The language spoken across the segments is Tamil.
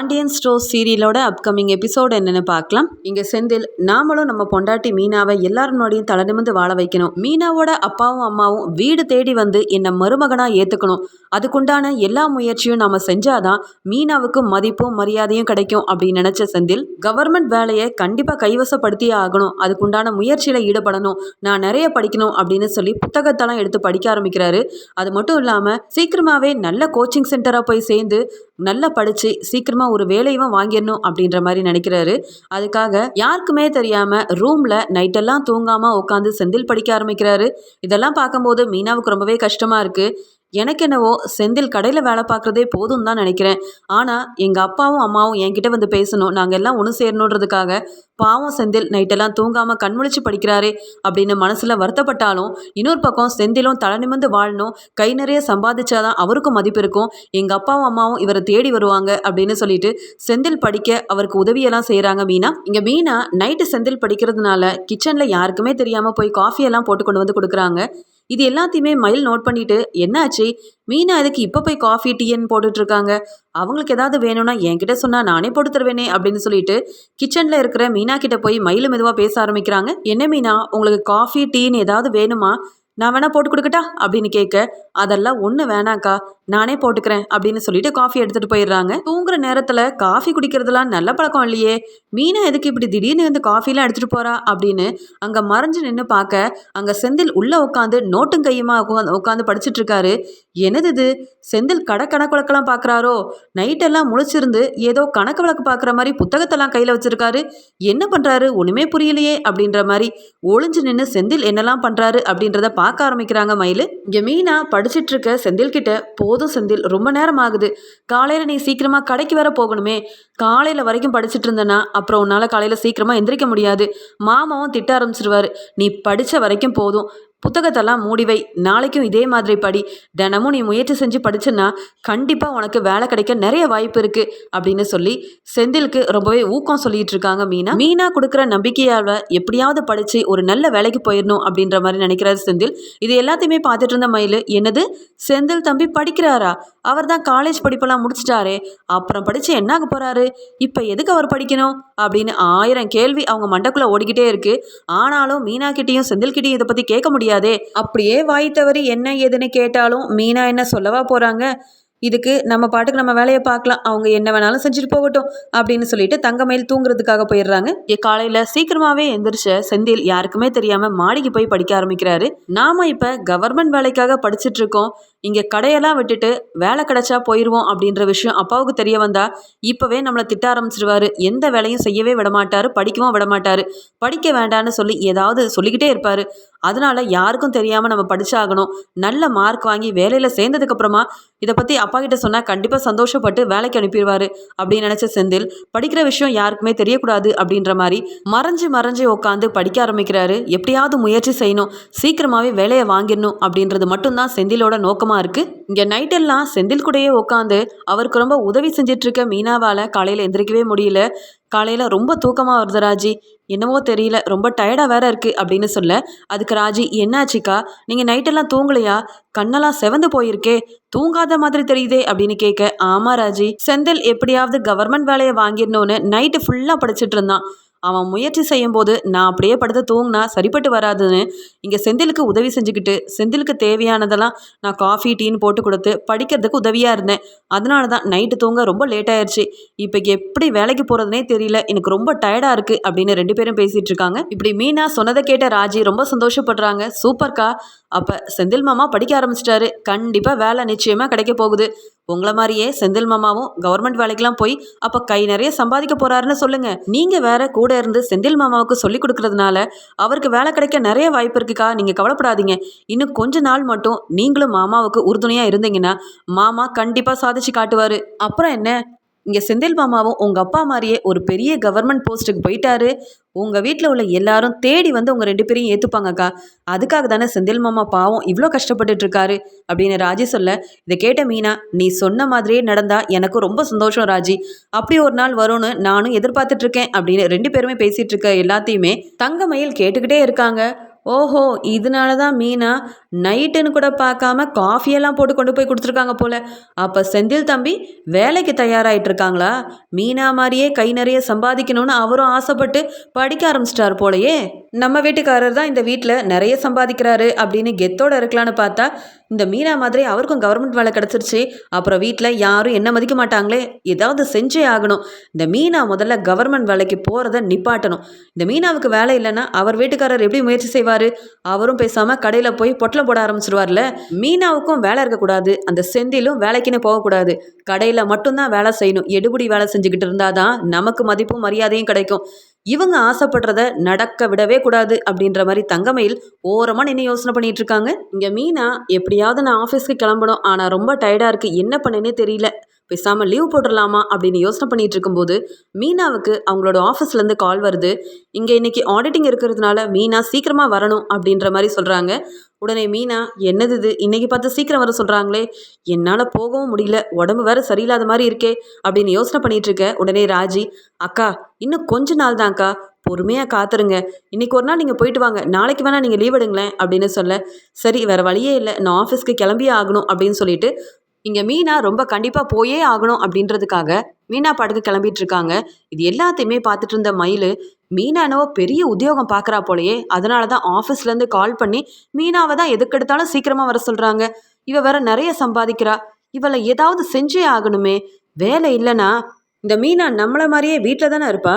பாண்டியன் ஸ்டோர் சீரியலோட அப்கமிங் எபிசோடு என்னன்னு பார்க்கலாம். இங்க செந்தில் நாமளும் நம்ம பொண்டாட்டி மீனாவை எல்லாரும் முன்னாடியும் தலை நிமிர்ந்து வாழ வைக்கணும். மீனாவோட அப்பாவும் அம்மாவும் வீடு தேடி வந்து என்னை மருமகனா ஏத்துக்கணும். அதுக்குண்டான எல்லா முயற்சியும் நாம செஞ்சாதான் மீனாவுக்கு மதிப்பும் மரியாதையும் கிடைக்கும் அப்படின்னு நினைச்ச செந்தில் கவர்மெண்ட் வேலையை கண்டிப்பா கைவசப்படுத்தியே ஆகணும். அதுக்குண்டான முயற்சியில ஈடுபடணும். நான் நிறைய படிக்கணும் அப்படின்னு சொல்லி புத்தகத்தெல்லாம் எடுத்து படிக்க ஆரம்பிக்கிறாரு. அது மட்டும் இல்லாம சீக்கிரமாவே நல்ல கோச்சிங் சென்டரா போய் சேர்ந்து நல்லா படிச்சு சீக்கிரமா ஒரு வேலையும் வாங்கிடணும் அப்படின்ற மாதிரி நினைக்கிறாரு. அதுக்காக யாருக்குமே தெரியாம ரூம்ல நைட்டெல்லாம் தூங்காம உட்காந்து செந்தில் படிக்க ஆரம்பிக்கிறாரு. இதெல்லாம் பார்க்கும்போது மீனாவுக்கு ரொம்பவே கஷ்டமா இருக்கு. எனக்கு என்னவோ செந்தில் கடையில் வேலை பார்க்குறதே போதும் தான் நினைக்கிறேன். ஆனால் எங்கள் அப்பாவும் அம்மாவும் என்கிட்ட வந்து பேசணும். நாங்கள் எல்லாம் ஒன்று சேரணுன்றதுக்காக பாவம் செந்தில் நைட்டெல்லாம் தூங்காமல் கண்முழிச்சு படிக்கிறாரே அப்படின்னு மனசில் வருத்தப்பட்டாலும் இன்னொரு பக்கம் செந்திலும் தலை நிமிர்ந்து வாழணும். கை நிறைய சம்பாதிச்சாதான் அவருக்கும் மதிப்பு இருக்கும். எங்கள் அப்பாவும் அம்மாவும் இவரை தேடி வருவாங்க அப்படின்னு சொல்லிட்டு செந்தில் படிக்க அவருக்கு உதவியெல்லாம் செய்கிறாங்க மீனா. இங்கே மீனா நைட்டு செந்தில் படிக்கிறதுனால கிச்சனில் யாருக்குமே தெரியாமல் போய் காஃபியெல்லாம் போட்டு கொண்டு வந்து கொடுக்குறாங்க. இது எல்லாத்தையுமே மயில் நோட் பண்ணிட்டு என்னாச்சு? மீனா அதுக்கு இப்போ போய் காஃபி டீன்னு போட்டுட்டு இருக்காங்க அவங்களுக்கு ஏதாவது வேணும்னா என்கிட்ட சொன்னா நானே போட்டு தருவேனே அப்படின்னு சொல்லிட்டு கிச்சன்ல இருக்கிற மீனா கிட்ட போய் மயில் மெதுவாக பேச ஆரம்பிக்கிறாங்க. என்ன மீனா? உங்களுக்கு காஃபி டீன்னு ஏதாவது வேணுமா? நான் வேணா போட்டு கொடுக்கட்டா? அப்படின்னு கேட்க அதெல்லாம் ஒன்று வேணாக்கா நானே போட்டுக்கிறேன் அப்படின்னு சொல்லிட்டு காஃபி எடுத்துட்டு போயிடுறாங்க. தூங்குற நேரத்தில் காஃபி குடிக்கிறதுலாம் நல்ல பழக்கம் இல்லையே. மீனா எதுக்கு இப்படி திடீர்னு வந்து காஃபிலாம் எடுத்துட்டு போறா அப்படின்னு அங்கே மறைஞ்சு நின்று பார்க்க அங்கே செந்தில் உள்ளே உட்காந்து நோட்டும் கையுமா உட்காந்து உட்காந்து படிச்சுட்டு இருக்காரு என்னது இது? செந்தில் கடை கணக்கு வழக்கெல்லாம் பார்க்குறாரோ நைட்டெல்லாம் முழிச்சிருந்து ஏதோ கணக்கு வழக்கு பார்க்குற மாதிரி புத்தகத்தெல்லாம் கையில் வச்சிருக்காரு. என்ன பண்ணுறாரு ஒன்றுமே புரியலையே அப்படின்ற மாதிரி ஒளிஞ்சு நின்று செந்தில் என்னெல்லாம் பண்ணுறாரு அப்படின்றத பார்க்க ஆரம்பிக்கிறாங்க மயில். இங்கே மீனா படிச்சிட்டு இருக்க செந்தில் கிட்ட போதும் செந்தில். ரொம்ப நேரம் ஆகுது காலையில் நீ சீக்கிரமாக கடைக்கு வேற போகணுமே. காலையில் வரைக்கும் படிச்சுட்டு இருந்தேன்னா அப்புறம் உன்னால் காலையில் சீக்கிரமாக எந்திரிக்க முடியாது. மாமாவும் திட்ட ஆரம்பிச்சிருவாரு. நீ படித்த வரைக்கும் போதும். புத்தகத்தெல்லாம் மூடி வை நாளைக்கும் இதே மாதிரி படி. தினமும் நீ முயற்சி செஞ்சு படிச்சேன்னா கண்டிப்பாக உனக்கு வேலை கிடைக்க நிறைய வாய்ப்பு இருக்கு அப்படின்னு சொல்லி செந்திலுக்கு ரொம்பவே ஊக்கம் சொல்லிட்டு இருக்காங்க மீனா. மீனா கொடுக்குற நம்பிக்கையால் எப்படியாவது படித்து ஒரு நல்ல வேலைக்கு போயிடணும் அப்படின்ற மாதிரி நினைக்கிறாரு செந்தில். இது எல்லாத்தையுமே பார்த்துட்டு இருந்த மயில் என்னது? செந்தில் தம்பி படிக்கிறாரா? அவர் தான் காலேஜ் படிப்பெல்லாம் முடிச்சிட்டாரே. அப்புறம் படித்து என்னாக போகிறாரு இப்போ எதுக்கு அவர் படிக்கணும்? அப்படின்னு ஆயிரம் கேள்வி அவங்க மண்டக்குள்ளே ஓடிக்கிட்டே இருக்கு. ஆனாலும் மீனா கிட்டேயும் செந்தில் கிட்டேயும் இதை பற்றி கேட்க முடியாது. அப்படியே வாய் தவறி என்ன ஏதுன்னு கேட்டாலும் மீனா என்ன சொல்லவா போகிறாங்க இதுக்கு நம்ம பாட்டுக்கு நம்ம வேலையை பார்க்கலாம். அவங்க என்ன வேணாலும் செஞ்சுட்டு போகட்டும் அப்படின்னு சொல்லிட்டு தங்கமயில் தூங்குறதுக்காக போயிடுறாங்க. காலையில் சீக்கிரமாகவே எந்திரிச்ச செந்தில் யாருக்குமே தெரியாமல் மாடிக்கு போய் படிக்க ஆரம்பிக்கிறாரு. நாம இப்போ கவர்மெண்ட் வேலைக்காக படிச்சுட்டு இருக்கோம். இங்கே கடையெல்லாம் விட்டுட்டு வேலை கிடைச்சா போயிடுவோம் அப்படின்ற விஷயம் அப்பாவுக்கு தெரிய வந்தா இப்போவே நம்மளை திட்ட ஆரம்பிச்சிருவாரு. எந்த வேலையும் செய்யவே விடமாட்டார் படிக்கவும் விடமாட்டார் படிக்க வேண்டான்னு சொல்லி ஏதாவது சொல்லிக்கிட்டே இருப்பார். அதனால யாருக்கும் தெரியாமல் நம்ம படிச்சாகணும். நல்ல மார்க் வாங்கி வேலையில் சேர்ந்ததுக்கப்புறமா இதை பற்றி அப்பா கிட்ட சொன்னால் கண்டிப்பாக சந்தோஷப்பட்டு வேலைக்கு அனுப்பிடுவாரு அப்படின்னு நினச்ச செந்தில் படிக்கிற விஷயம் யாருக்குமே தெரியக்கூடாது அப்படின்ற மாதிரி மறைஞ்சு மறைஞ்சு உட்காந்து படிக்க ஆரம்பிக்கிறாரு. எப்படியாவது முயற்சி செய்யணும். சீக்கிரமாகவே வேலையை வாங்கிடணும் அப்படின்றது மட்டும்தான் செந்திலோட நோக்கமாக இருக்குது இங்கே நைட்டெல்லாம் செந்தில் கூடையே உட்காந்து அவருக்கு ரொம்ப உதவி செஞ்சிட்ருக்க மீனாவால் காலையில் எந்திரிக்கவே முடியல. காலையில் ரொம்ப தூக்கமாக வருது ராஜி. என்னவோ தெரியல ரொம்ப டயர்டாக வேற இருக்குது அப்படின்னு சொல்ல. அதுக்கு ராஜி என்னாச்சுக்கா? நீங்கள் நைட்டெல்லாம் தூங்கலையா? கண்ணெல்லாம் செவந்து போயிருக்கே. தூங்காத மாதிரி தெரியுதே அப்படின்னு கேட்க ஆமா ராஜி. செந்தில் எப்படியாவது கவர்மெண்ட் வேலையை வாங்கிடணும்னு நைட்டு ஃபுல்லாக படிச்சுட்டு இருந்தான் அவன் முயற்சி செய்யும் போது நான் அப்படியே படுத்து தூங்கினா சரிப்பட்டு வராதுன்னு இங்கே செந்திலுக்கு உதவி செஞ்சுக்கிட்டு செந்திலுக்கு தேவையானதெல்லாம் நான் காஃபி டீன்னு போட்டு கொடுத்து படிக்கிறதுக்கு உதவியாக இருந்தேன். அதனால தான் நைட்டு தூங்க ரொம்ப லேட் ஆயிடுச்சு இப்போ எப்படி வேலைக்கு போகிறதுனே தெரியல. எனக்கு ரொம்ப டயர்டாக இருக்குது அப்படின்னு ரெண்டு பேரும் பேசிகிட்டு இருக்காங்க. இப்படி மீனா சொன்னதை கேட்ட ராஜி ரொம்ப சந்தோஷப்படுறாங்க. சூப்பர்க்கா. அப்போ செந்தில் மாமா படிக்க ஆரம்பிச்சிட்டாரு. கண்டிப்பாக வேலை நிச்சயமாக கிடைக்க போகுது. உங்களை மாதிரியே செந்தில் மாமாவும் கவர்மெண்ட் வேலைக்கெல்லாம் போய் அப்போ கை நிறைய சம்பாதிக்க போறாருன்னு சொல்லுங்க. நீங்க வேற கூட இருந்து செந்தில் மாமாவுக்கு சொல்லி கொடுக்கறதுனால அவருக்கு வேலை கிடைக்க நிறைய வாய்ப்பு இருக்குக்கா நீங்க கவலைப்படாதீங்க. இன்னும் கொஞ்ச நாள் மட்டும் நீங்களும் மாமாவுக்கு உறுதுணையா இருந்தீங்கன்னா மாமா கண்டிப்பா சாதிச்சு காட்டுவாரு. அப்புறம் என்ன? இங்கே செந்தில் மாமாவும் உங்கள் அப்பா மாதிரியே ஒரு பெரிய கவர்மெண்ட் போஸ்ட்டுக்கு போயிட்டாரு. உங்கள் வீட்டில் உள்ள எல்லாரும் தேடி வந்து உங்கள் ரெண்டு பேரையும் ஏற்றுப்பாங்கக்கா அதுக்காக தானே செந்தில் மாமா பாவம் இவ்வளோ கஷ்டப்பட்டுட்டு இருக்காரு அப்படின்னு ராஜி சொல்ல இதை கேட்ட மீனா நீ சொன்ன மாதிரியே நடந்தா எனக்கு ரொம்ப சந்தோஷம் ராஜி. அப்படி ஒரு நாள் வரும்னு நானும் எதிர்பார்த்துட்டு இருக்கேன் அப்படின்னு ரெண்டு பேருமே பேசிகிட்டு இருக்க எல்லாத்தையுமே தங்கமயில் கேட்டுக்கிட்டே இருக்காங்க. ஓஹோ இதனால தான் மீனா நைட்டுன்னு கூட பார்க்காம காஃபியெல்லாம் போட்டு கொண்டு போய் கொடுத்துருக்காங்க போல. அப்போ செந்தில் தம்பி வேலைக்கு தயாராகிட்டு இருக்காங்களா மீனா மாதிரியே கை நிறைய சம்பாதிக்கணும்னு அவரும் ஆசைப்பட்டு படிக்க ஆரம்பிச்சிட்டார் போலயே. நம்ம வீட்டுக்காரர் தான் இந்த வீட்டில் நிறைய சம்பாதிக்கிறாரு அப்படின்னு கெத்தோட இருக்கலான்னு பார்த்தா இந்த மீனா மாதிரி அவருக்கும் கவர்மெண்ட் வேலை கிடச்சிருச்சு. அப்புறம் வீட்டில் யாரும் என்ன மதிக்க மாட்டாங்களே? ஏதாவது செஞ்சே ஆகணும். இந்த மீனா முதல்ல கவர்மெண்ட் வேலைக்கு போகிறத நிப்பாட்டணும். இந்த மீனாவுக்கு வேலை இல்லைன்னா அவர் வீட்டுக்காரர் எப்படி முயற்சி செய்வார்? அவரும் பேசாமல் கடையில் போய் பொட்டலம் போட ஆரம்பிச்சிருவார்ல? மீனாவுக்கும் வேலை இருக்கக்கூடாது. அந்த செந்திலும் வேலைக்குன்னு போகக்கூடாது. கடையில் மட்டும்தான் வேலை செய்யணும். எடுபடி வேலை செஞ்சுக்கிட்டு இருந்தாதான் நமக்கு மதிப்பும் மரியாதையும் கிடைக்கும். இவங்க ஆசைப்படுறத நடக்க விடவே கூடாது அப்படின்ற மாதிரி தங்கமயில் ஓரமாக நின்று யோசனை பண்ணிட்டு இருக்காங்க. இங்கே மீனா எப்படியாவது நான் ஆஃபீஸ்க்கு கிளம்பணும். ஆனால் ரொம்ப டயர்டாக இருக்குது என்ன பண்ணேனே தெரியல. பேசாமல் லீவ் போட்டுடலாமா அப்படின்னு யோசனை பண்ணிட்டு இருக்கும்போது மீனாவுக்கு அவங்களோட ஆஃபீஸ்லேருந்து கால் வருது. இங்கே இன்னைக்கு ஆடிட்டிங் இருக்கிறதுனால மீனா சீக்கிரமாக வரணும் அப்படின்ற மாதிரி சொல்கிறாங்க உடனே மீனா என்னது இது? இன்னைக்கு பார்த்து சீக்கிரம் வர சொல்கிறாங்களே என்னால் போகவும் முடியல. உடம்பு வேற சரியில்லாத மாதிரி இருக்கே. அப்படின்னு யோசனை பண்ணிட்டு இருக்க உடனே ராஜி அக்கா இன்னும் கொஞ்ச நாள் தான்க்கா பொறுமையாக காத்துருங்க. இன்னைக்கு ஒரு நாள் நீங்கள் போயிட்டு வாங்க. நாளைக்கு வேணால் நீங்கள் லீவ் எடுங்களேன். அப்படின்னு சொல்ல சரி வேறு வழியே இல்லை. நான் ஆஃபீஸ்க்கு கிளம்பியே ஆகணும். அப்படின்னு சொல்லிட்டு இங்கே மீனா ரொம்ப கண்டிப்பாக போயே ஆகணும் அப்படின்றதுக்காக மீனா பாட்டுக்கு கிளம்பிட்டு இருக்காங்க. இது எல்லாத்தையுமே பார்த்துட்டு இருந்த மயில் மீனா என்னவோ பெரிய உத்தியோகம் பார்க்குறா போலயே. அதனால தான் ஆஃபீஸ்லேருந்து கால் பண்ணி மீனாவை தான் எதுக்கெடுத்தாலும் சீக்கிரமாக வர சொல்கிறாங்க இவ வேற நிறைய சம்பாதிக்கிறா. இவளை ஏதாவது செஞ்சே ஆகணுமே. வேலை இல்லைனா இந்த மீனா நம்மளை மாதிரியே வீட்டில் தானே இருப்பா?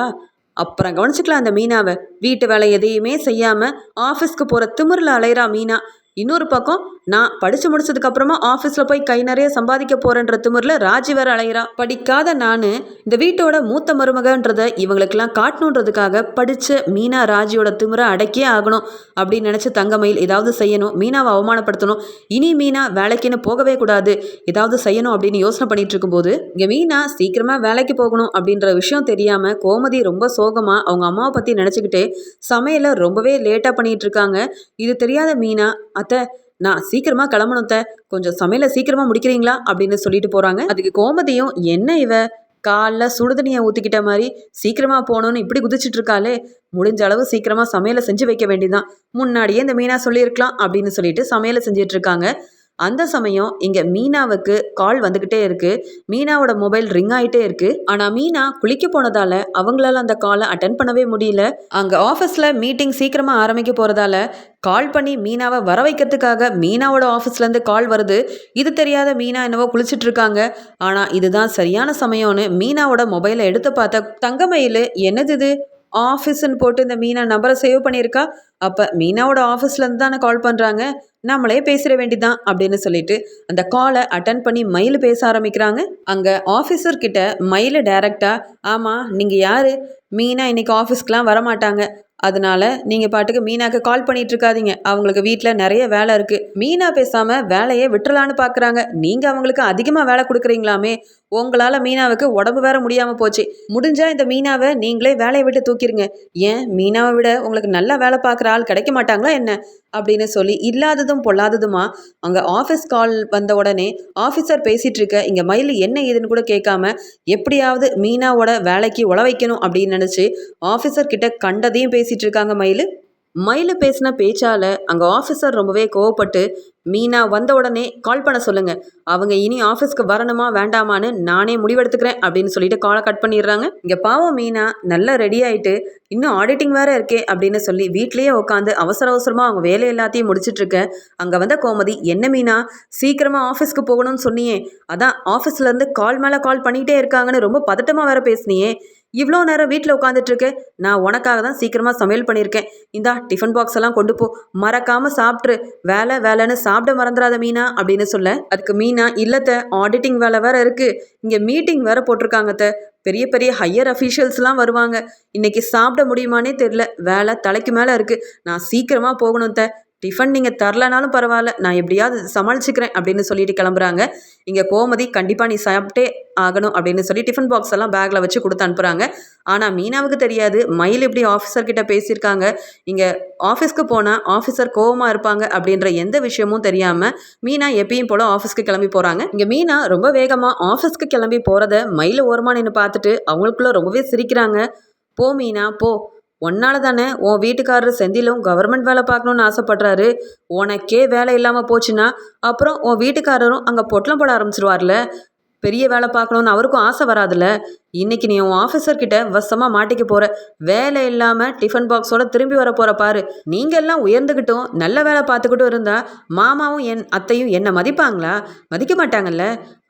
அப்புறம் கவனிச்சுக்கலாம் அந்த மீனாவை. வீட்டு வேலை எதையுமே செய்யாமல் ஆஃபீஸ்க்கு போகிற திமிரில் அலையிறா மீனா. இன்னொரு பக்கம் நான் படித்து முடிச்சதுக்கப்புறமா ஆஃபீஸில் போய் கை நிறைய சம்பாதிக்க போகிறேன்ற திமிரில் ராஜி வேற அலையிறா. படிக்காத நான் இந்த வீட்டோட மூத்த மருமகன்றதை இவங்களுக்கெல்லாம் காட்டணுன்றதுக்காக படித்த மீனா ராஜியோட திமிரை அடக்கியே ஆகணும் அப்படின்னு நினச்சி தங்கமயில் ஏதாவது செய்யணும் மீனாவை அவமானப்படுத்தணும். இனி மீனா வேலைக்குன்னு போகவே கூடாது. ஏதாவது செய்யணும் அப்படின்னு யோசனை பண்ணிட்டு இருக்கும்போது இங்கே மீனா சீக்கிரமாக வேலைக்கு போகணும் அப்படின்ற விஷயம் தெரியாமல் கோமதி ரொம்ப சோகமாக அவங்க அம்மாவை பற்றி நினச்சிக்கிட்டே சமையலை ரொம்பவே லேட்டாக பண்ணிகிட்டு இருக்காங்க. இது தெரியாத மீனா அத்தை நான் சீக்கிரமா கிளம்பணும் கொஞ்சம் சமையலை சீக்கிரமா முடிக்கிறீங்களா? அப்படின்னு சொல்லிட்டு போறாங்க. அதுக்கு கோமதியும் என்ன இவ? காலைல சுடுதண்ணியை ஊற்றிக்கிட்ட மாதிரி சீக்கிரமாக போகணும்னு இப்படி குதிச்சிட்டு இருக்காளே. முடிஞ்ச அளவு சீக்கிரமாக சமையலை செஞ்சு வைக்க வேண்டியதுதான். முன்னாடியே இந்த மீனா சொல்லியிருக்கலாம் அப்படின்னு சொல்லிட்டு சமையலை செஞ்சிட்ருக்காங்க அந்த சமயம் இங்க மீனாவுக்கு கால் வந்துகிட்டே இருக்கு. மீனாவோட மொபைல் ரிங் ஆயிட்டே இருக்கு. ஆனா மீனா குளிக்க போனதால அவங்களால அந்த காலை அட்டன் பண்ணவே முடியல. அங்க ஆஃபீஸில் மீட்டிங் சீக்கிரமா ஆரம்பிக்க போறதால கால் பண்ணி மீனாவை வர வைக்கிறதுக்காக மீனாவோட ஆஃபீஸ்லேருந்து கால் வருது. இது தெரியாத மீனா என்னவோ குளிச்சுட்டு இருக்காங்க. ஆனால் இதுதான் சரியான சமயம்னு மீனாவோட மொபைலை எடுத்து பார்த்த தங்கமயில் என்னது இது? ஆஃபீஸ்ன்னு போட்டு இந்த மீனா நம்பரை சேவ் பண்ணியிருக்கா? அப்போ மீனாவோட ஆஃபீஸ்லேருந்து தானே கால் பண்ணுறாங்க நம்மளே பேசிட வேண்டிதான் அப்படின்னு சொல்லிட்டு அந்த காலை அட்டன் பண்ணி மயில் பேச ஆரம்பிக்கிறாங்க. அங்கே ஆஃபீஸர் கிட்ட மயில் டைரக்டா ஆமாம் நீங்கள் யார்? மீனா இன்னைக்கு ஆஃபீஸ்க்கெலாம் வரமாட்டாங்க. அதனால நீங்கள் பாட்டுக்கு மீனாக்கு கால் பண்ணிகிட்ருக்காதீங்க அவங்களுக்கு வீட்டில் நிறைய வேலை இருக்குது மீனா பேசாமல் வேலையை விட்டுறலான்னு பார்க்குறாங்க நீங்கள் அவங்களுக்கு அதிகமாக வேலை கொடுக்குறீங்களாமே. உங்களால் மீனாவுக்கு உடம்பு வேற முடியாமல் போச்சு. முடிஞ்சால் இந்த மீனாவை நீங்களே வேலையை விட்டு தூக்கிடுங்க ஏன்? மீனாவை விட உங்களுக்கு நல்லா வேலை பார்க்குற ஆள் கிடைக்க மாட்டாங்களா என்ன? அப்படின்னு சொல்லி இல்லாததும் பொல்லாததுமா அங்கே ஆஃபீஸ் கால் வந்த உடனே ஆஃபீஸர் பேசிகிட்டு இருக்க இங்கே மயில் என்ன ஏதுன்னு கூட கேட்காம எப்படியாவது மீனாவோட வேலைக்கு உழ வைக்கணும் அப்படின்னு நினச்சி ஆஃபீஸர் கிட்ட கண்டதையும் பேசி பேசிகிட்டு இருக்காங்க மயில். மயில் பேசின பேச்சால் அங்கே ஆஃபீஸர் ரொம்பவே கோவப்பட்டு மீனா வந்த உடனே கால் பண்ண சொல்லுங்க. அவங்க இனி ஆஃபீஸ்க்கு வரணுமா வேண்டாமான்னு நானே முடிவெடுத்துக்கிறேன் அப்படின்னு சொல்லிட்டு காலை கட் பண்ணிடுறாங்க. இங்கே பாவம் மீனா நல்லா ரெடி ஆயிட்டு இன்னும் ஆடிட்டிங் வேற இருக்கே அப்படின்னு சொல்லி வீட்லயே உட்காந்து அவசர அவசரமாக அவங்க வேலை எல்லாத்தையும் முடிச்சிட்டு இருக்க அங்கே வந்த கோமதி என்ன மீனா சீக்கிரமாக ஆஃபீஸ்க்கு போகணும்னு சொன்னியே அதான் ஆஃபீஸ்லேருந்து கால் மேலே கால் பண்ணிகிட்டே இருக்காங்கன்னு ரொம்ப பதட்டமாக வேற பேசினியே. இவ்வளோ நேரம் வீட்டில் உட்காந்துட்ருக்கு நான் உனக்காக தான் சீக்கிரமாக சமையல் பண்ணியிருக்கேன். இந்தா டிஃபன் பாக்ஸ் எல்லாம் கொண்டு போ. மறக்காமல் சாப்பிட்ரு வேலை வேலைன்னு சாப்பிட மறந்துடாத மீனா அப்படின்னு சொல்ல. அதுக்கு மீனா இல்லத்தை ஆடிட்டிங் வேலை வேற இருக்குது இங்கே மீட்டிங் வேற போட்டிருக்காங்கத்த பெரிய பெரிய ஹையர் அஃபீஷியல்ஸ்லாம் வருவாங்க. இன்னைக்கு சாப்பிட முடியுமானே தெரில வேலை தலைக்கு மேலே இருக்குது நான் சீக்கிரமாக போகணும் த டிஃபன் நீங்கள் தரலனாலும் பரவாயில்ல நான் எப்படியாவது சமாளிச்சுக்கிறேன் அப்படின்னு சொல்லிட்டு கிளம்புறாங்க. இங்கே கோமதி கண்டிப்பாக நீ சாப்பிட்டே ஆகணும் அப்படின்னு சொல்லி டிஃபன் பாக்ஸ் எல்லாம் பேக்கில் வச்சு கொடுத்து அனுப்புகிறாங்க ஆனால் மீனாவுக்கு தெரியாது. மயில் எப்படி ஆஃபீஸர்கிட்ட பேசியிருக்காங்க. இங்கே ஆஃபீஸ்க்கு போனால் ஆஃபீஸர் கோவமாக இருப்பாங்க அப்படின்ற எந்த விஷயமும் தெரியாமல் மீனா எப்பயும் போல் ஆஃபீஸ்க்கு கிளம்பி போகிறாங்க இங்கே மீனா ரொம்ப வேகமாக ஆஃபீஸ்க்கு கிளம்பி போகிறத மயில் ஓரமாக நின்று பார்த்துட்டு அவங்களுக்குள்ள ரொம்பவே சிரிக்கிறாங்க. போ மீனா போ. உன்னால தானே உன் வீட்டுக்காரர் செந்திலும் கவர்மெண்ட் வேலை பார்க்கணுன்னு ஆசைப்படுறாரு. உனக்கே வேலை இல்லாமல் போச்சுன்னா அப்புறம் உன் வீட்டுக்காரரும் அங்கே பொட்டலம் போட ஆரம்பிச்சிருவார்ல. பெரிய வேலை பார்க்கணுன்னு அவருக்கும் ஆசை வராதுல்ல இன்னைக்கு நீ உன் ஆஃபீஸர்கிட்ட வசமாக மாட்டிக்க போற. வேலை இல்லாமல் டிஃபன் பாக்ஸோட திரும்பி வர போற பாரு. நீங்க எல்லாம் உயர்ந்துக்கிட்டும் நல்ல வேலை பார்த்துக்கிட்டும் இருந்தா மாமாவும் என் அத்தையும் என்னை மதிப்பாங்களா? மதிக்க மாட்டாங்கல்ல?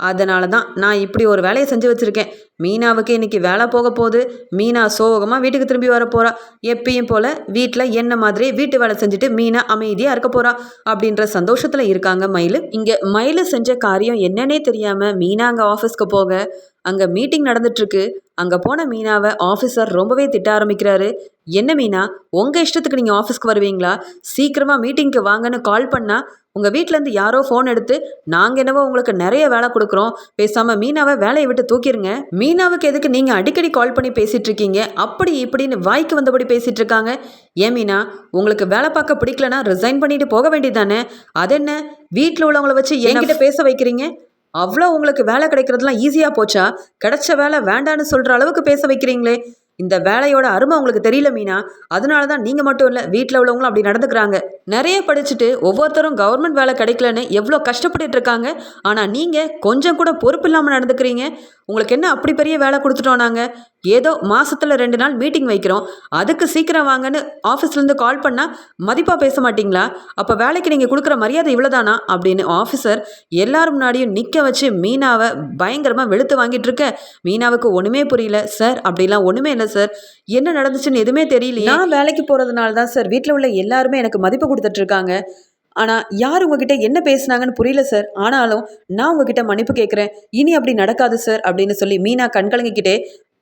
அதனால தான் நான் இப்படி ஒரு வேலையை செஞ்சு வச்சிருக்கேன். மீனாவுக்கு இன்னைக்கு வேலை போக போகுது. மீனா சோகமாக வீட்டுக்கு திரும்பி வர போறா. எப்பயும் போல வீட்டில் என்ன மாதிரி வீட்டு வேலை செஞ்சுட்டு மீனா அமைதியாக இருக்க போறா அப்படின்ற சந்தோஷத்தில் இருக்காங்க மயில். இங்கே மயில் செஞ்ச காரியம் என்னன்னே தெரியாமல் மீனா அங்கே ஆஃபீஸ்க்கு போக அங்கே மீட்டிங் நடந்துட்டுருக்கு. அங்கே போன மீனாவை ஆஃபீஸர் ரொம்பவே திட்ட ஆரம்பிக்கிறாரு. என்ன மீனா உங்கள் இஷ்டத்துக்கு நீங்கள் ஆஃபீஸ்க்கு வருவீங்களா? சீக்கிரமாக மீட்டிங்க்கு வாங்கன்னு கால் பண்ணால் உங்கள் வீட்டிலேருந்து யாரோ ஃபோன் எடுத்து நாங்கள் என்னவோ உங்களுக்கு நிறைய வேலை கொடுக்குறோம். பேசாமல் மீனாவை வேலையை விட்டு தூக்கிடுங்க மீனாவுக்கு எதுக்கு நீங்கள் அடிக்கடி கால் பண்ணி பேசிகிட்டு இருக்கீங்க? அப்படி இப்படின்னு வாய்க்கு வந்தபடி பேசிகிட்டு இருக்காங்க. ஏன் மீனா உங்களுக்கு வேலை பார்க்க பிடிக்கலனா ரிசைன் பண்ணிட்டு போக வேண்டியதானே அது என்ன வீட்டில் உள்ளவங்கள வச்சு என்கிட்ட பேச வைக்கிறீங்க? அவ்வளோ உங்களுக்கு வேலை கிடைக்கிறதுலாம் ஈஸியாக போச்சா? கிடைச்ச வேலை வேண்டான்னு சொல்கிற அளவுக்கு பேச வைக்கிறீங்களே. இந்த வேலையோட அருமை உங்களுக்கு தெரியல மீனா. அதனால தான் நீங்கள் மட்டும் இல்லை வீட்டில் உள்ளவங்களும் அப்படி நடந்துக்கிறாங்க. நிறைய படிச்சுட்டு ஒவ்வொருத்தரும் கவர்மெண்ட் வேலை கிடைக்கலன்னு எவ்வளோ கஷ்டப்பட்டுட்டு இருக்காங்க. ஆனால் நீங்கள் கொஞ்சம் கூட பொறுப்பு இல்லாமல் நடந்துக்கிறீங்க. உங்களுக்கு என்ன அப்படி பெரிய வேலை கொடுத்துட்டோம் நாங்கள் ஏதோ மாசத்துல ரெண்டு நாள் மீட்டிங் வைக்கிறோம். அதுக்கு சீக்கிரம் வாங்கன்னு ஆஃபீஸ்லேருந்து கால் பண்ணால் மதிப்பாக பேச மாட்டீங்களா? அப்போ வேலைக்கு நீங்கள் கொடுக்குற மரியாதை இவ்வளோதானா அப்படின்னு ஆஃபீஸர் எல்லாரும் முன்னாடியும் நிற்க வச்சு மீனாவை பயங்கரமாக வெளுத்து வாங்கிட்டு இருக்க. மீனாவுக்கு ஒன்றுமே புரியல சார் அப்படிலாம் ஒன்றுமே இல்லை சார். என்ன நடந்துச்சுன்னு எதுவுமே தெரியல நான் வேலைக்கு போகிறதுனால தான் சார் வீட்டில் உள்ள எல்லாருமே எனக்கு மதிப்பு கொடுத்துட்ருக்காங்க ஆனால் யார் உங்ககிட்ட என்ன பேசுனாங்கன்னு புரியல சார். ஆனாலும் நான் உங்ககிட்ட மன்னிப்பு கேட்குறேன் இனி அப்படி நடக்காது சார் அப்படின்னு சொல்லி மீனா கண்கலங்கிக்கிட்டே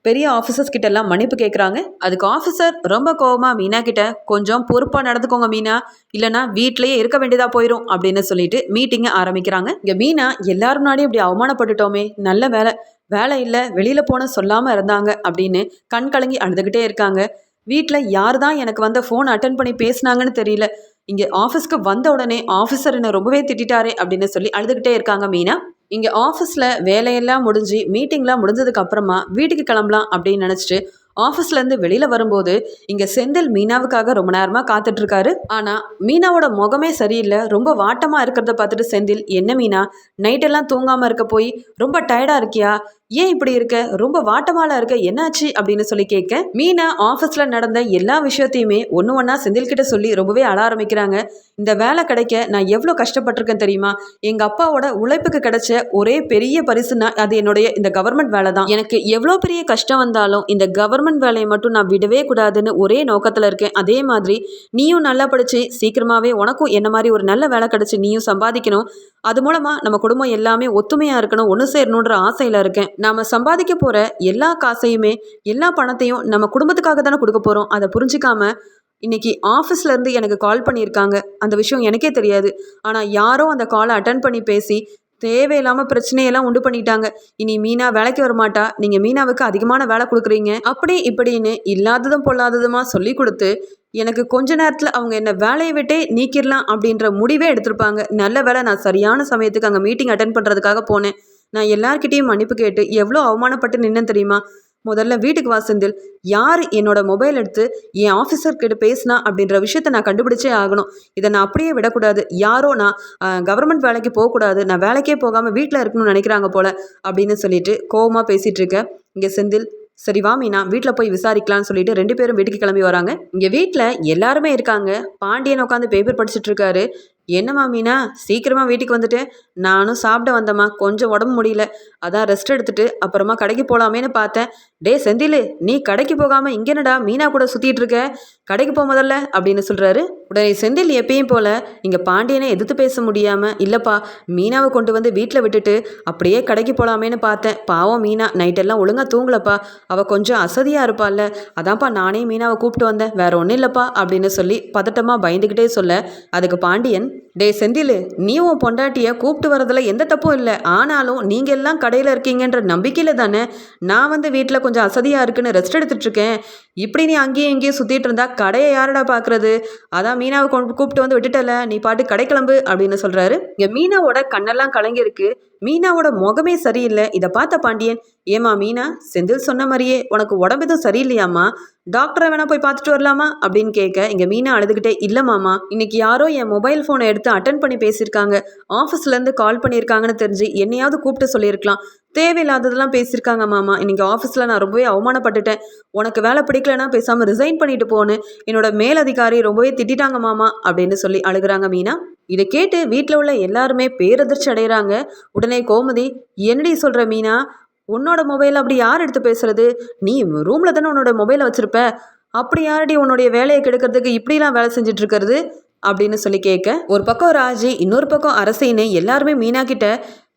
பெரிய ஆஃபீஸர்ஸ் கிட்ட எல்லாம் மன்னிப்பு கேட்குறாங்க அதுக்கு ஆஃபீஸர் ரொம்ப கோபமாக மீனா கிட்ட கொஞ்சம் பொறுப்பாக நடந்துக்கோங்க மீனா. இல்லைனா வீட்லேயே இருக்க வேண்டியதாக போயிடும் அப்படின்னு சொல்லிட்டு மீட்டிங்கை ஆரம்பிக்கிறாங்க. இங்கே மீனா எல்லாரும் முன்னாடி இப்படி அவமானப்பட்டுட்டோமே. நல்ல வேலை. வேலை இல்லை வெளியில் போன சொல்லாமல் இருந்தாங்க அப்படின்னு கண் கலங்கி அழுதுகிட்டே இருக்காங்க. வீட்டில் யார் தான் எனக்கு வந்த ஃபோன் அட்டன் பண்ணி பேசுனாங்கன்னு தெரியல. இங்கே ஆஃபீஸ்க்கு வந்த உடனே ஆஃபீஸர் என்னை ரொம்பவே திட்டாரே அப்படின்னு சொல்லி அழுதுகிட்டே இருக்காங்க மீனா. இங்கே ஆஃபீஸில் வேலையெல்லாம் முடிஞ்சு மீட்டிங்லாம் முடிஞ்சதுக்கு அப்புறமா வீட்டுக்கு கிளம்பலாம் அப்படின்னு நினச்சிட்டு ஆஃபீஸ்லேருந்து வெளியில் வரும்போது இங்கே செந்தில் மீனாவுக்காக ரொம்ப நேரமாக காத்துட்ருக்காரு ஆனால் மீனாவோட முகமே சரியில்லை. ரொம்ப வாட்டமாக இருக்கிறத பார்த்துட்டு செந்தில் என்ன மீனா? நைட்டெல்லாம் தூங்காமல் இருக்க போய் ரொம்ப டயர்டாக இருக்கியா? ஏன் இப்படி இருக்க? ரொம்ப வாட்டமால இருக்க? என்னாச்சு? அப்படின்னு சொல்லி கேட்க மீனா ஆஃபீஸில் நடந்த எல்லா விஷயத்தையுமே ஒன்று ஒன்றா செந்தில்கிட்ட சொல்லி ரொம்பவே அழ ஆரம்பிக்கிறாங்க. இந்த வேலை கிடைக்க நான் எவ்வளோ கஷ்டப்பட்டிருக்கேன் தெரியுமா? எங்கள் அப்பாவோட உழைப்புக்கு கிடைச்ச ஒரே பெரிய பரிசுனா அது என்னுடைய இந்த கவர்மெண்ட் வேலை தான். எனக்கு எவ்வளோ பெரிய கஷ்டம் வந்தாலும் இந்த கவர்மெண்ட் வேலையை மட்டும் நான் விடவே கூடாதுன்னு ஒரே நோக்கத்தில் இருக்கேன். அதே மாதிரி நீயும் நல்லா படித்து சீக்கிரமாகவே உனக்கும் என்ன மாதிரி ஒரு நல்ல வேலை கிடச்சி நீயும் சம்பாதிக்கணும். அது மூலமாக நம்ம குடும்பம் எல்லாமே ஒத்துமையாக இருக்கணும். ஒன்று சேரணுன்ற ஆசையில் இருக்கேன். நாம் சம்பாதிக்க போகிற எல்லா காசையுமே எல்லா பணத்தையும் நம்ம குடும்பத்துக்காக தானே கொடுக்க போகிறோம் அதை புரிஞ்சிக்காமல் இன்றைக்கி ஆஃபீஸ்லேருந்து எனக்கு கால் பண்ணியிருக்காங்க. அந்த விஷயம் எனக்கே தெரியாது. ஆனால் யாரோ அந்த காலை அட்டன் பண்ணி பேசி தேவையில்லாமல் பிரச்சனையெல்லாம் உண்டு பண்ணிட்டாங்க. இனி மீனா வேலைக்கு வரமாட்டா? நீங்கள் மீனாவுக்கு அதிகமான வேலை கொடுக்குறீங்க. அப்படி இப்படின்னு இல்லாததும் பொல்லாததுமா சொல்லி கொடுத்து எனக்கு கொஞ்ச நேரத்தில் அவங்க என்ன வேலையை விட்டே நீக்கிடலாம் அப்படின்ற முடிவே எடுத்திருப்பாங்க. நல்ல வேலை நான் சரியான சமயத்துக்கு அங்கே மீட்டிங் அட்டன் பண்ணுறதுக்காக போனேன். நான் எல்லார்கிட்டேயும் மன்னிப்பு கேட்டு எவ்வளோ அவமானப்பட்டு நின்னேன் தெரியுமா? முதல்ல வீட்டுக்கு வா செந்தில். யார் என்னோட மொபைல் எடுத்து என் ஆஃபீஸர்கிட்ட பேசினா அப்படின்ற விஷயத்த நான் கண்டுபிடிச்சே ஆகணும். இதை நான் அப்படியே விடக்கூடாது. யாரோ நான் கவர்மெண்ட் வேலைக்கு போகக்கூடாது. நான் வேலைக்கே போகாமல் வீட்டில் இருக்கணும்னு நினைக்கிறாங்க போல அப்படின்னு சொல்லிட்டு கோவமாக பேசிகிட்டு இருக்கேன் இங்கே செந்தில் சரி வா மீனா வீட்டில் போய் விசாரிக்கலாம்னு சொல்லிட்டு ரெண்டு பேரும் வீட்டுக்கு கிளம்பி வராங்க. இங்கே வீட்டில் எல்லாருமே இருக்காங்க. பாண்டியன் உட்காந்து பேப்பர் படிச்சுட்டு இருக்காரு. என்னம்மா மீனா சீக்கிரமாக வீட்டுக்கு வந்துட்டு. நானும் சாப்பிட வந்தம்மா. கொஞ்சம் உடம்பு முடியல. அதான் ரெஸ்ட் எடுத்துட்டு அப்புறமா கடைக்கு போகலாமேன்னு பார்த்தேன். டே செந்தில் நீ கடைக்கு போகாமல் இங்கே என்னடா? மீனா கூட சுற்றிட்டு இருக்க. கடைக்கு போக முதல்ல அப்படின்னு சொல்கிறாரு உடனே செந்தில் எப்பயும் போல் இங்கே பாண்டியனை எதிர்த்து பேச முடியாமல் இல்லைப்பா மீனாவை கொண்டு வந்து வீட்டில் விட்டுட்டு அப்படியே கடைக்கு போகலாமேன்னு பார்த்தேன். பாவம் மீனா நைட்டெல்லாம் ஒழுங்காக தூங்கலப்பா. அவள் கொஞ்சம் அசதியாக இருப்பாள்ல. அதான்ப்பா நானே மீனாவை கூப்பிட்டு வந்தேன். வேற ஒன்றும் இல்லைப்பா அப்படின்னு சொல்லி பதட்டமாக பயந்துக்கிட்டே சொல்ல அதுக்கு பாண்டியன் டே செந்தில் நீ உன் பொண்டாட்டியை கூப்பிட்டு வரதில் எந்த தப்பும் இல்லை. ஆனாலும் நீங்கள் எல்லாம் கடையில் இருக்கீங்கன்ற நம்பிக்கையில் தானே நான் வந்து வீட்டில் கொஞ்சம் அசதியாக இருக்குன்னு ரெஸ்ட் எடுத்துட்ருக்கேன் இப்படி நீ அங்கேயும் இங்கேயும் சுற்றிட்டு இருந்தா கடையை யாரடா பார்க்குறது அதான் மீனாவை கொண்டு கூப்பிட்டு வந்து விட்டுட்டல நீ பாட்டு கடை கிளம்பு அப்படின்னு சொல்கிறாரு இங்கே மீனாவோட கண்ணெல்லாம் கலங்கியிருக்கு மீனாவோட முகமே சரியில்லை. இதை பார்த்த பாண்டியன் ஏமா மீனா செந்தில் சொன்ன மாதிரியே உனக்கு உடம்பு எதுவும் சரியில்லையாம்மா? டாக்டரை வேணா போய் பார்த்துட்டு வரலாமா? அப்படின்னு கேட்க இங்கே மீனா அழுதுகிட்டே இல்லை மாமா இன்னைக்கு யாரோ என் மொபைல் ஃபோனை எடுத்து அட்டன் பண்ணி பேசியிருக்காங்க. ஆஃபீஸ்லேருந்து கால் பண்ணியிருக்காங்கன்னு தெரிஞ்சு என்னையாவது கூப்பிட்டு சொல்லியிருக்கலாம். தேவையில்லாததெல்லாம் பேசியிருக்காங்க மாமா. இன்னைக்கு ஆஃபீஸில் நான் ரொம்பவே அவமானப்பட்டுட்டேன். உனக்கு வேலை பிடிக்கலன்னா பேசாமல் ரிசைன் பண்ணிட்டு போன்னு. என்னோட மேலதிகாரி ரொம்பவே திட்டிட்டாங்க மாமா அப்படின்னு சொல்லி அழுகுறாங்க மீனா. இதை கேட்டு வீட்டில் உள்ள எல்லாருமே பேரதிர்ச்சி அடைகிறாங்க உடனே கோமதி என்னடி சொல்கிற மீனா? உன்னோட மொபைல் அப்படி யார் எடுத்து பேசுறது? நீ ரூமில் தானே உன்னோட மொபைலை வச்சுருப்ப. அப்படி யாரடி உன்னுடைய வேலையை கெடுக்கிறதுக்கு இப்படிலாம் வேலை செஞ்சுட்டு இருக்கிறது அப்படின்னு சொல்லி கேட்க ஒரு பக்கம் ராஜி இன்னொரு பக்கம் அரசின்னு எல்லாருமே மீனா கிட்ட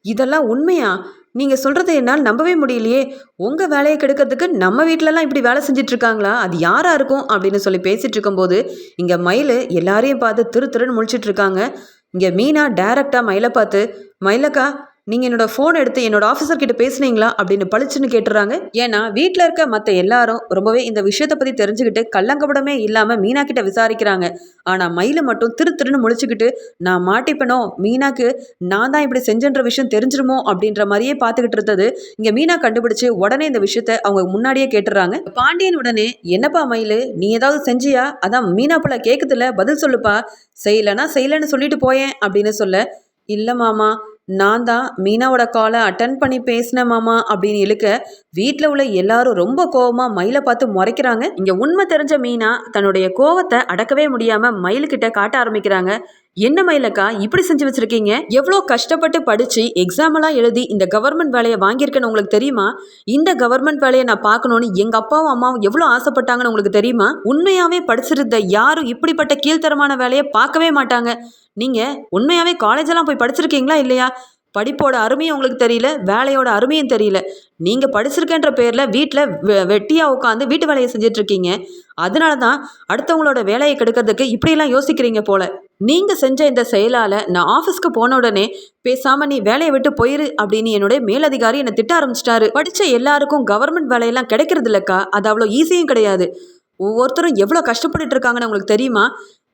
இதெல்லாம் உண்மையா? நீங்கள் சொல்கிறத என்னால் நம்பவே முடியலையே. உங்கள் வேலையை கெடுக்கிறதுக்கு நம்ம வீட்டிலலாம் இப்படி வேலை செஞ்சிட்ருக்காங்களா? அது யாராக இருக்கும்? அப்படின்னு சொல்லி பேசிகிட்டு இருக்கும்போது இங்கே மயில் எல்லாரையும் பார்த்து திரு திருன்னு முழிச்சிட்ருக்காங்க. இங்கே மீனா டேரெக்டாக மயிலை பார்த்து மயிலக்கா நீங்கள் என்னோட ஃபோன் எடுத்து என்னோட ஆஃபீஸர் கிட்ட பேசுனீங்களா அப்படின்னு பளிச்சுன்னு கேட்டுறாங்க. ஏன்னா வீட்டில் இருக்க மற்ற எல்லாரும் ரொம்பவே இந்த விஷயத்தை பற்றி தெரிஞ்சுக்கிட்டு கள்ளங்கபடமே இல்லாமல் மீனா கிட்ட விசாரிக்கிறாங்க. ஆனால் மயில மட்டும் திரு திருன்னு முழிச்சுக்கிட்டு நான் மாட்டிப்பனோ? மீனாக்கு நான் தான் இப்படி செஞ்சன்ற விஷயம் தெரிஞ்சிருமோ? அப்படின்ற மாதிரியே பார்த்துக்கிட்டு இருந்தது. இங்கே மீனா கண்டுபிடிச்சு உடனே இந்த விஷயத்த அவங்க முன்னாடியே கேட்டுறாங்க. பாண்டியன் உடனே என்னப்பா மயில் நீ ஏதாவது செஞ்சியா? அதான் மீனா பிள்ளை கேட்குதுல பதில் சொல்லுப்பா. செய்யலைன்னா செய்யலைன்னு சொல்லிட்டு போயேன் அப்படின்னு சொல்ல இல்லை மாமா நான் தான் மீனாவோட காலை அட்டன் பண்ணி பேசினேன் மாமா அப்படின்னு இழுக்க வீட்டில் உள்ள எல்லாரும் ரொம்ப கோவமாக மயிலை பார்த்து முறைக்கிறாங்க. இங்கே உண்மை தெரிஞ்ச மீனா தன்னுடைய கோவத்தை அடக்கவே முடியாமல் மயில்கிட்ட காட்ட ஆரம்பிக்கிறாங்க. என்ன மயிலக்கா இப்படி செஞ்சு வச்சிருக்கீங்க? எவ்வளோ கஷ்டப்பட்டு படித்து எக்ஸாமெல்லாம் எழுதி இந்த கவர்மெண்ட் வேலையை வாங்கியிருக்கேன்னு உங்களுக்கு தெரியுமா? இந்த கவர்மெண்ட் வேலையை நான் பார்க்கணுன்னு எங்கள் அப்பாவும் அம்மாவும் எவ்வளோ ஆசைப்பட்டாங்கன்னு உங்களுக்கு தெரியுமா? உண்மையாகவே படிச்சிருந்த யாரும் இப்படிப்பட்ட கீழ்த்தரமான வேலையை பார்க்கவே மாட்டாங்க. நீங்கள் உண்மையாகவே காலேஜெல்லாம் போய் படிச்சிருக்கீங்களா இல்லையா? படிப்போட அருமையும் உங்களுக்கு தெரியல வேலையோட அருமையும் தெரியல. நீங்கள் படிச்சிருக்கேன்ற பேரில் வீட்டில் வெ வெட்டியாக உட்காந்து வீட்டு வேலையை செஞ்சிட்ருக்கீங்க அதனால தான் அடுத்தவங்களோட வேலையை கெடுக்கிறதுக்கு இப்படியெல்லாம் யோசிக்கிறீங்க போல. நீங்கள் செஞ்ச இந்த செயலால் நான் ஆஃபீஸ்க்கு போன உடனே பேசாமல் நீ வேலையை விட்டு போயிரு அப்படின்னு என்னுடைய மேலதிகாரி என்னை திட்ட ஆரம்பிச்சிட்டாரு. படித்த எல்லாருக்கும் கவர்மெண்ட் வேலையெல்லாம் கிடைக்கிறது இல்லைக்கா. அது அவ்வளோ ஈஸியும் கிடையாது. ஒவ்வொருத்தரும் எவ்வளோ கஷ்டப்பட்டுட்டு இருக்காங்கன்னு உங்களுக்கு தெரியுமா?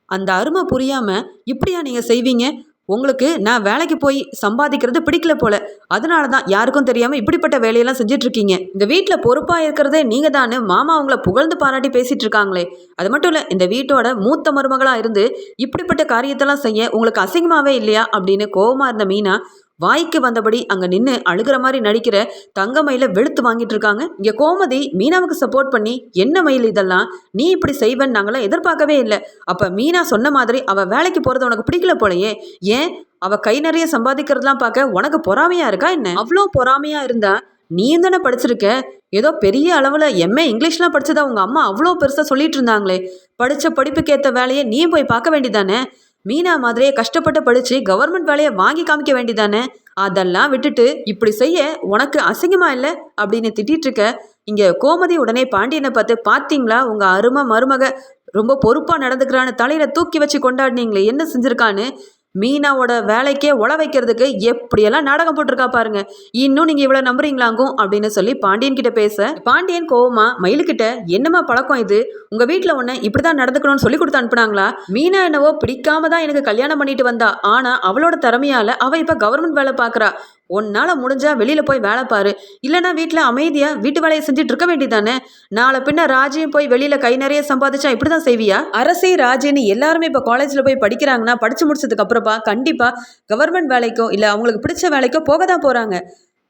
அந்த அருமை புரியாமல் இப்படியா நீங்கள் செய்வீங்க? உங்களுக்கு நான் வேலைக்கு போய் சம்பாதிக்கிறது பிடிக்கல போல. அதனால தான் யாருக்கும் தெரியாமல் இப்படிப்பட்ட வேலையெல்லாம் செஞ்சுட்டு இருக்கீங்க இந்த வீட்டில் பொறுப்பாக இருக்கிறதே நீங்கள் தானே மாமா அவங்கள புகழ்ந்து பாராட்டி பேசிட்டு இருக்காங்களே அது மட்டும் இல்லை இந்த வீட்டோட மூத்த மருமகளாக இருந்து இப்படிப்பட்ட காரியத்தெல்லாம் செய்ய உங்களுக்கு அசிங்கமாகவே இல்லையா அப்படின்னு கோவமாக இருந்த மீனா வாய்க்கு வந்தபடி அங்கே நின்று அழுகிற மாதிரி நடிக்கிற தங்கமயில வெளுத்து வாங்கிட்டு இருக்காங்க. இங்கே கோமதி மீனாவுக்கு சப்போர்ட் பண்ணி என்ன மயில் இதெல்லாம்? நீ இப்படி செய்வேன்னு நாங்களாம் எதிர்பார்க்கவே இல்லை. அப்போ மீனா சொன்ன மாதிரி அவள் வேலைக்கு போகிறது உனக்கு பிடிக்கல போலையே. ஏன்? அவ கை நிறைய சம்பாதிக்கிறதுலாம் பார்க்க உனக்கு பொறாமையா இருக்கா என்ன? அவ்வளோ பொறாமையா இருந்தா நீயும் தானே படிச்சிருக்க? ஏதோ பெரிய அளவில் எம்ஏ இங்கிலீஷ்லாம் படிச்சதா உங்கள் அம்மா அவ்வளோ பெருசாக சொல்லிட்டு இருந்தாங்களே. படித்த படிப்புக்கேற்ற வேலையை நீயும் போய் பார்க்க வேண்டியதானே மீனா மாதிரியே கஷ்டப்பட்டு படித்து கவர்மெண்ட் வேலையை வாங்கி காமிக்க வேண்டிதானே அதெல்லாம் விட்டுட்டு இப்படி செய்ய உனக்கு அசிங்கமா இல்லை? அப்படின்னு திட்டிட்டு இருக்க. இங்கே கோமதி உடனே பாண்டியனை பார்த்து பார்த்தீங்களா உங்கள் அருமை மருமக ரொம்ப பொறுப்பாக நடந்துக்கிறான்னு தலையில் தூக்கி வச்சு கொண்டாடினீங்களே என்ன செஞ்சுருக்கான்னு? மீனாவோட வேலைக்கே உழ வைக்கிறதுக்கு எப்படியெல்லாம் நாடகம் போட்டிருக்கா பாருங்க. இன்னும் நீங்க இவ்வளவு நம்புறீங்களாங்கும் அப்படின்னு சொல்லி பாண்டியன் கிட்ட பேச பாண்டியன் கோவமா மயிலுக்கிட்ட என்னமா பழக்கம் இது? உங்க வீட்டுல இப்படி இப்படிதான் நடந்துக்கணும்னு சொல்லி கொடுத்து அனுப்புனாங்களா? மீனா என்னவோ பிடிக்காம தான் எனக்கு கல்யாணம் பண்ணிட்டு வந்தா. ஆனா அவளோட திறமையால அவ இப்ப கவர்மெண்ட் வேலை பாக்குறா உன்னால் முடிஞ்சால் வெளியில் போய் வேலை பாரு. இல்லைனா வீட்டில் அமைதியாக வீட்டு வேலையை செஞ்சுட்டு இருக்க வேண்டியதானே நாளை பின்ன ராஜியும் போய் வெளியில் கை நிறைய சம்பாதிச்சா இப்படி தான் செய்வியா? அரசே ராஜின்னு எல்லாருமே இப்போ காலேஜில் போய் படிக்கிறாங்கன்னா படித்து முடிச்சதுக்கு அப்புறப்பா கண்டிப்பாக கவர்மெண்ட் வேலைக்கோ இல்லை அவங்களுக்கு பிடிச்ச வேலைக்கோ போக தான் போகிறாங்க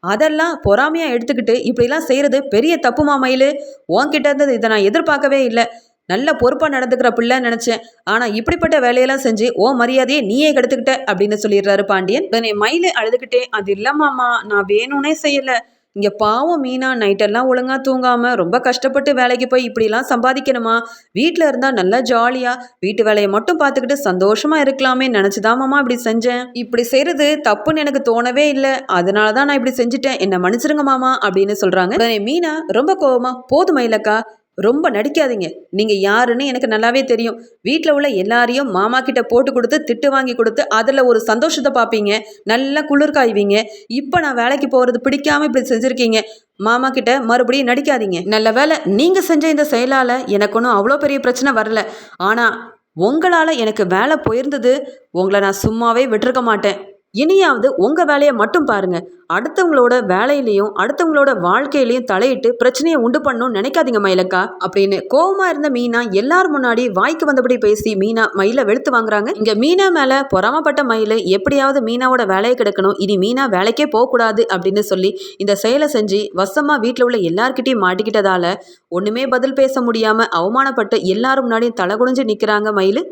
அதெல்லாம் பொறாமையாக எடுத்துக்கிட்டு இப்படிலாம் செய்கிறது பெரிய தப்பு மாமையில் உன்கிட்ட இருந்தது இதை நான் எதிர்பார்க்கவே இல்லை. நல்ல பொறுப்பாக நடந்துக்கிற பிள்ளைன்னு நினச்சேன். ஆனால் இப்படிப்பட்ட வேலையெல்லாம் செஞ்சு ஓ மரியாதையை நீயே கெடுத்துக்கிட்ட அப்படின்னு சொல்லிடுறாரு பாண்டியன். உடனே மயில அழுதுகிட்டே அது இல்லம்மாமா நான் வேணும்னே செய்யலை. இங்கே பாவம் மீனா நைட்டெல்லாம் ஒழுங்காக தூங்காமல் ரொம்ப கஷ்டப்பட்டு வேலைக்கு போய் இப்படிலாம் சம்பாதிக்கணுமா? வீட்டில் இருந்தால் நல்லா ஜாலியாக வீட்டு வேலையை மட்டும் பார்த்துக்கிட்டு சந்தோஷமாக இருக்கலாமே நினச்சிதாமாம்மா இப்படி செஞ்சேன். இப்படி செய்கிறது தப்புன்னு எனக்கு தோணவே இல்லை. அதனால தான் நான் இப்படி செஞ்சுட்டேன். என்னை மன்னிச்சிருங்க மாமா அப்படின்னு சொல்கிறாங்க மீனா ரொம்ப கோவமா போதும் மயிலக்கா ரொம்ப நடிக்காதீங்க. நீங்கள் யாருன்னு எனக்கு நல்லாவே தெரியும். வீட்டில் உள்ள எல்லாரையும் மாமா கிட்ட போட்டு கொடுத்து திட்டு வாங்கி கொடுத்து அதில் ஒரு சந்தோஷத்தை பார்ப்பீங்க நல்லா குளிர் காய்வீங்க. இப்போ நான் வேலைக்கு போகிறது பிடிக்காம இப்படி செஞ்சுருக்கீங்க. மாமா கிட்ட மறுபடியும் நடிக்காதீங்க. நல்ல வேலை நீங்கள் செஞ்ச இந்த செயலால் எனக்கு ஒன்றும் அவ்வளோ பெரிய பிரச்சனை வரல. ஆனால் உங்களால் எனக்கு வேலை போயிருந்தது உங்களை நான் சும்மாவே விட்டுருக்க மாட்டேன். இனியாவது உங்கள் வேலையை மட்டும் பாருங்கள் அடுத்தவங்களோட வேலையிலையும் அடுத்தவங்களோட வாழ்க்கையிலையும் தலையிட்டு பிரச்சனையை உண்டு பண்ணணும்னு நினைக்காதீங்க மயிலக்கா. அப்படின்னு கோவமா இருந்த மீனா எல்லார் முன்னாடி வாய்க்கு வந்தபடி பேசி மீனா மயில வெளுத்து வாங்குறாங்க. இங்க மீனா மேல பொறாமப்பட்ட மயில் எப்படியாவது மீனாவோட வேலையை கிடக்கணும். இனி மீனா வேலைக்கே போகக்கூடாது அப்படின்னு சொல்லி இந்த செயலை செஞ்சு வசமா வீட்டில் உள்ள எல்லார்கிட்டையும் மாட்டிக்கிட்டதால ஒண்ணுமே பதில் பேச முடியாம அவமானப்பட்டு எல்லாரும் முன்னாடியும் தலை குனிஞ்சு நிற்கிறாங்க மயில்.